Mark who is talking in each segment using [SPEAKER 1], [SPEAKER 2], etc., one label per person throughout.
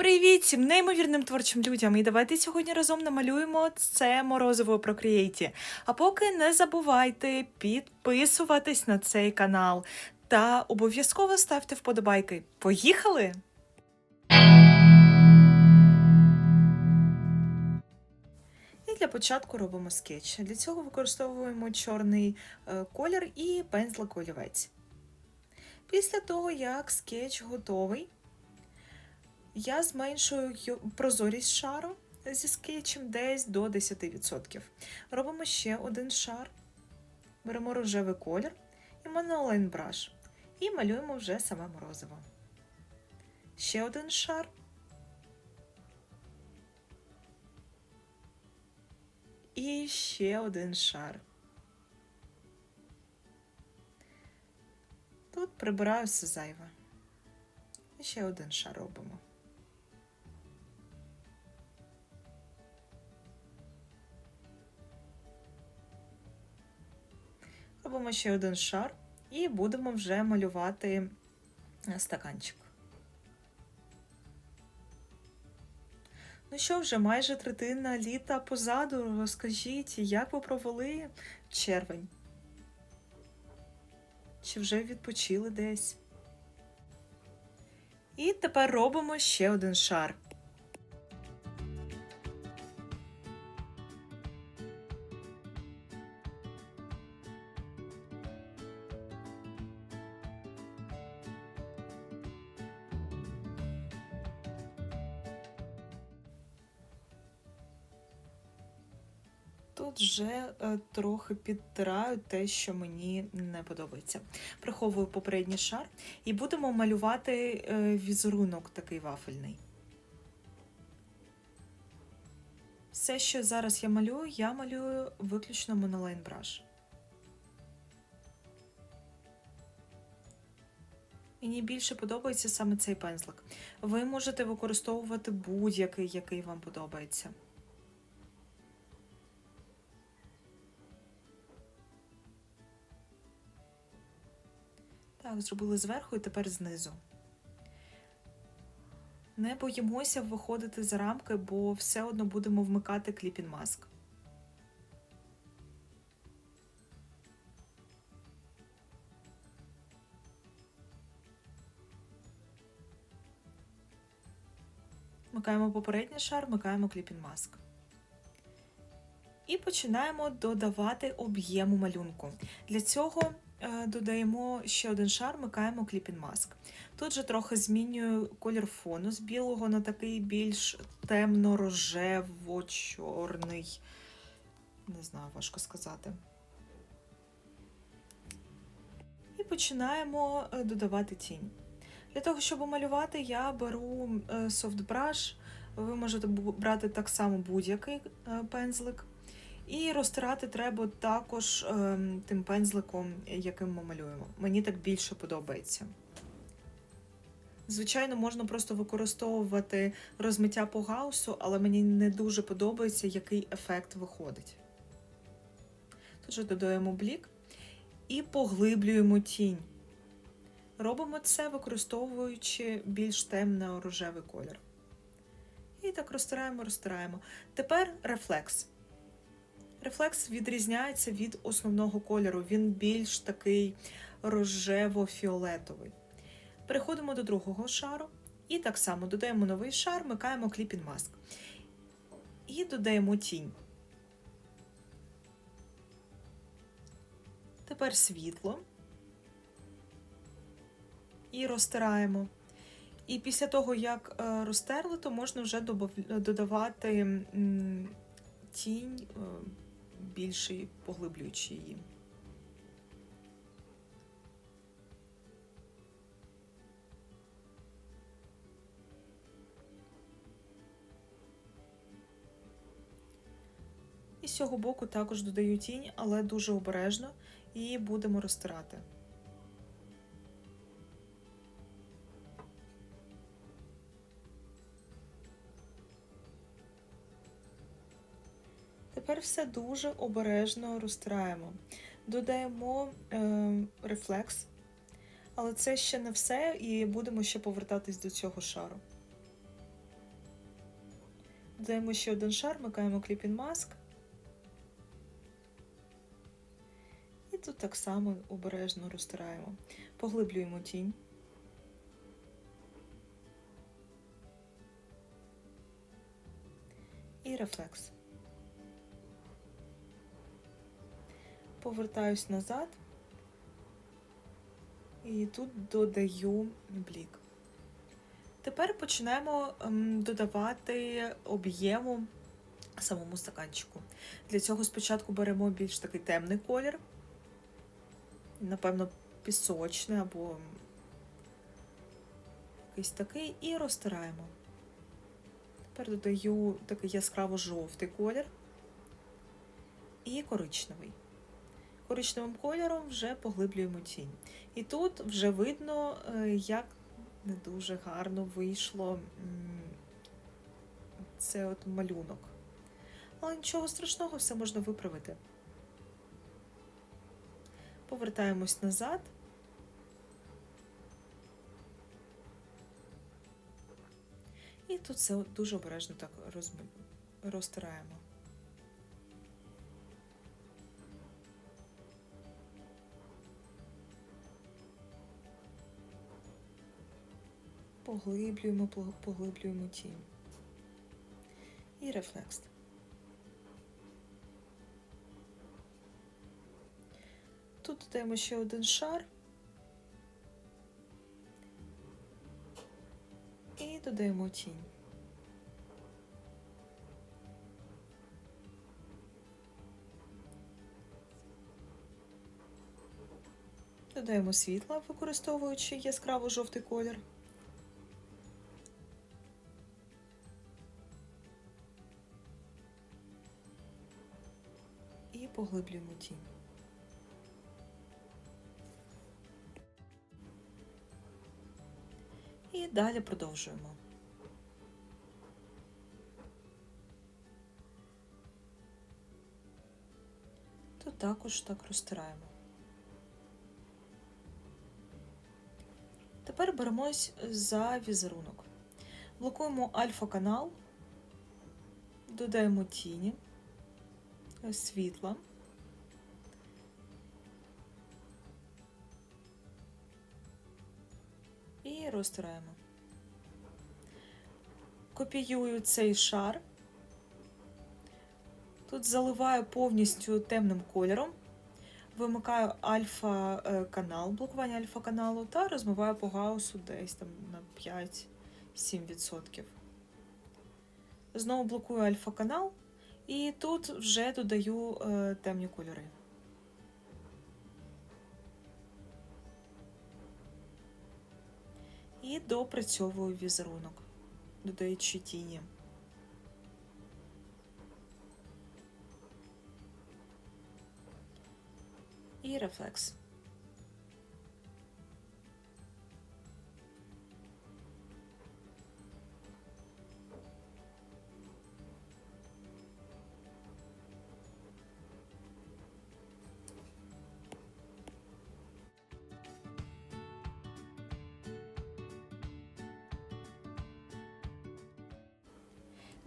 [SPEAKER 1] Привіт всім неймовірним творчим людям! І давайте сьогодні разом намалюємо це морозиво про Create. А поки не забувайте підписуватись на цей канал та обов'язково ставте вподобайки. Поїхали! І для початку робимо скетч. Для цього використовуємо чорний е, колір і пензлик олівець. Після того, як скетч готовий, я зменшую прозорість шару зі скетчем десь до 10%. Робимо ще один шар, беремо рожевий колір і монолайн браш. І малюємо вже саме морозиво. Ще один шар. І ще один шар. Тут прибираю все зайве. І ще один шар робимо. Робимо ще один шар і будемо вже малювати е, стаканчик. Ну що, вже майже третина літа позаду. Розкажіть, як ви провели червень? Чи вже відпочили десь? І тепер робимо ще один шар. Тут вже е, трохи підтираю те, що мені не подобається. Приховую попередній шар і будемо малювати е, візерунок такий вафельний. Все, що зараз я малюю, я малюю виключно монолайн браш. Мені більше подобається саме цей пензлик. Ви можете використовувати будь-який, який вам подобається. Так, зробили зверху і тепер знизу. Не боїмося виходити за рамки, бо все одно будемо вмикати кліпін маск. Вмикаємо попередній шар, вмикаємо кліпін маск. І починаємо додавати об'єму малюнку. Для цього додаємо ще один шар, вмикаємо кліпін маск. Тут же трохи змінюю колір фону з білого на такий більш темно-рожево-чорний. Не знаю, важко сказати. І починаємо е, додавати тінь. Для того, щоб малювати, я беру е, софтбраш. Ви можете брати так само будь-який е, пензлик. І розтирати треба також ем, тим пензликом, яким ми малюємо. Мені так більше подобається. Звичайно, можна просто використовувати розмиття по гаусу, але мені не дуже подобається, який ефект виходить. Тут додаємо блік і поглиблюємо тінь. Робимо це, використовуючи більш темно-рожевий колір. І так розтираємо, розтираємо. Тепер рефлекс. Рефлекс відрізняється від основного кольору. Він більш такий рожево-фіолетовий. Переходимо до другого шару. І так само додаємо новий шар, вмикаємо кліпін маск. І додаємо тінь. Тепер світло. І розтираємо. І після того, як е, розтерли, то можна вже додавати тінь, е, більший, поглиблюючи її. І з цього боку також додаю тінь, але дуже обережно, і будемо розтирати. Тепер все дуже обережно розтираємо. Додаємо е, рефлекс, але це ще не все, і будемо ще повертатись до цього шару. Додаємо ще один шар, вмикаємо кліпін маск. І тут так само обережно розтираємо. Поглиблюємо тінь. І рефлекс. Повертаюсь назад. І тут додаю блік. Тепер починаємо ем, додавати об'єму самому стаканчику. Для цього спочатку беремо більш такий темний колір, напевно, пісочний або якийсь такий, і розтираємо. Тепер додаю такий яскраво-жовтий колір і коричневий. Коричневим кольором вже поглиблюємо тінь. І тут вже видно, е, як не дуже гарно вийшло це от малюнок. Але нічого страшного, все можна виправити. Повертаємось назад. І тут все дуже обережно так розтираємо. Поглиблюємо, поглиблюємо тінь. І рефлекс. Тут додаємо ще один шар. І додаємо тінь. Додаємо світла, використовуючи яскраво жовтий колір. Поглиблюємо тінь. І далі продовжуємо. Тут також так розтираємо. Тепер беремось за візерунок. Блокуємо альфа-канал, додаємо тіні, світла. Розтираємо. Копіюю цей шар. Тут заливаю повністю темним кольором, вимикаю альфа-канал, блокування альфа-каналу та розмиваю по гаусу десь там на 5-7%. Знову блокую альфа-канал, і тут вже додаю е, темні кольори. І допрацьовую візерунок, додаючи тіні. І рефлекс.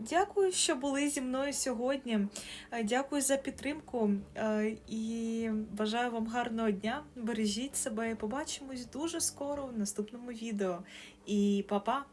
[SPEAKER 1] Дякую, що були зі мною сьогодні. Е, Дякую за підтримку е, і бажаю вам гарного дня. Бережіть себе побачимось дуже скоро в наступному відео. І па-па!